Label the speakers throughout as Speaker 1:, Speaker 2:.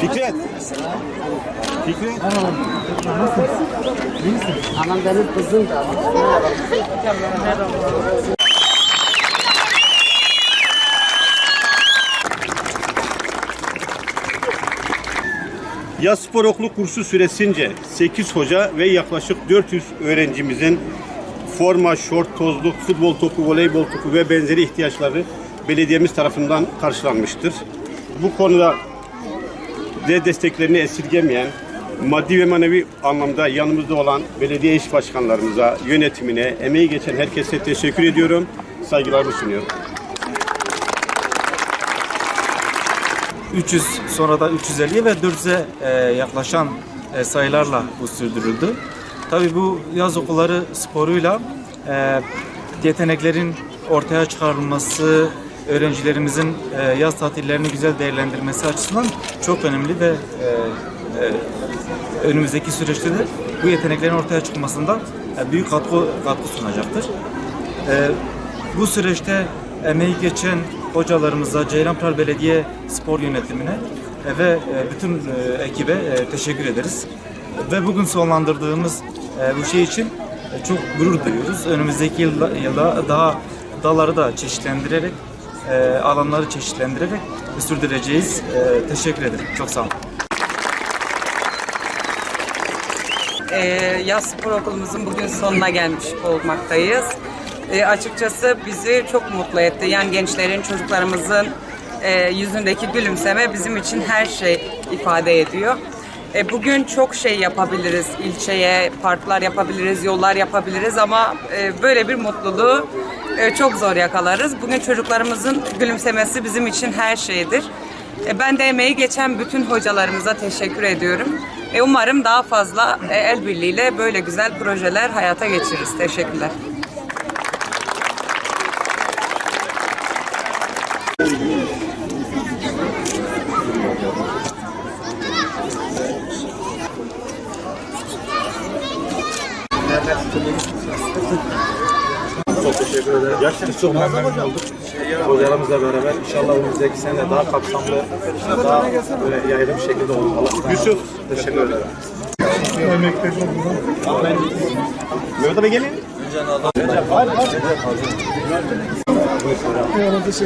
Speaker 1: Fikret. Fikret.
Speaker 2: Anam benim kızım da.
Speaker 1: Yaz spor okulu kursu süresince 8 hoca ve yaklaşık 400 öğrencimizin forma, şort, tozluk, futbol topu, voleybol topu ve benzeri ihtiyaçları belediyemiz tarafından karşılanmıştır. Bu konuda de desteklerini esirgemeyen, maddi ve manevi anlamda yanımızda olan belediye iş başkanlarımıza, yönetimine, emeği geçen herkese teşekkür ediyorum. Saygılarımı sunuyorum.
Speaker 3: 300 sonra da 350 ve 400'e e, yaklaşan e, sayılarla bu sürdürüldü. Tabii bu yaz okulları sporuyla e, yeteneklerin ortaya çıkarılması, öğrencilerimizin e, yaz tatillerini güzel değerlendirmesi açısından çok önemli ve e, e, önümüzdeki süreçte de bu yeteneklerin ortaya çıkmasında e, büyük katkı katkı sunacaktır. Ee, bu süreçte emeği geçen hocalarımıza, Ceylanpınar Belediye Spor Yönetimine e, ve e, bütün e, ekibe e, teşekkür ederiz. Ve bugün sonlandırdığımız e, bu şey için e, çok gurur duyuyoruz. Önümüzdeki yılda, yılda daha dalları da çeşitlendirerek, e, alanları çeşitlendirerek sürdüreceğiz. E, teşekkür ederim. Çok sağ olun.
Speaker 4: Ee, yaz spor okulumuzun bugün sonuna gelmiş olmaktayız. Ee, açıkçası bizi çok mutlu etti. Yani gençlerin, çocuklarımızın e, yüzündeki gülümseme bizim için her şey ifade ediyor. E, bugün çok şey yapabiliriz. İlçeye parklar yapabiliriz, yollar yapabiliriz ama e, böyle bir mutluluğu e, çok zor yakalarız. Bugün çocuklarımızın gülümsemesi bizim için her şeydir. E, Ben de emeği geçen bütün hocalarımıza teşekkür ediyorum. E, Umarım daha fazla e, el birliğiyle böyle güzel projeler hayata geçiririz. Teşekkürler.
Speaker 5: Çok teşekkür ederim. Gerçekten çok memnun olduk. Hocalarımızla beraber inşallah önümüzdeki sene daha kapsamlı, daha böyle yayılmış şekilde olur. Allah Yusuf. Teşekkür ederim.
Speaker 1: Mehmet abi gelin.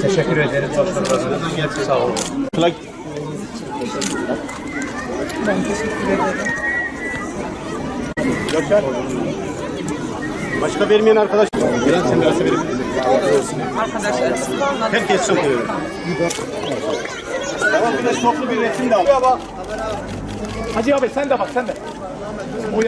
Speaker 5: Teşekkür ederim. Çok sağ olun.
Speaker 1: Plak. Gökhan. Başka vermeyen arkadaş. Biraz sen biraz verin.
Speaker 4: Arkadaşlar
Speaker 1: Herkes çok veriyor. Tamam bir de toplu bir resim de al.
Speaker 6: Hacı abi sen de bak sen de. Bu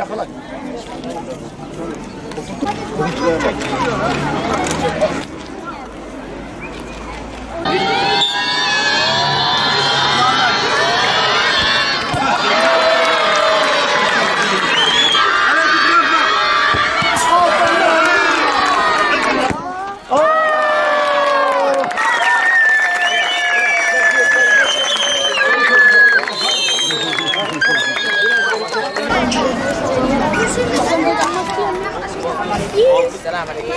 Speaker 6: yakala.
Speaker 7: Selamünaleyküm.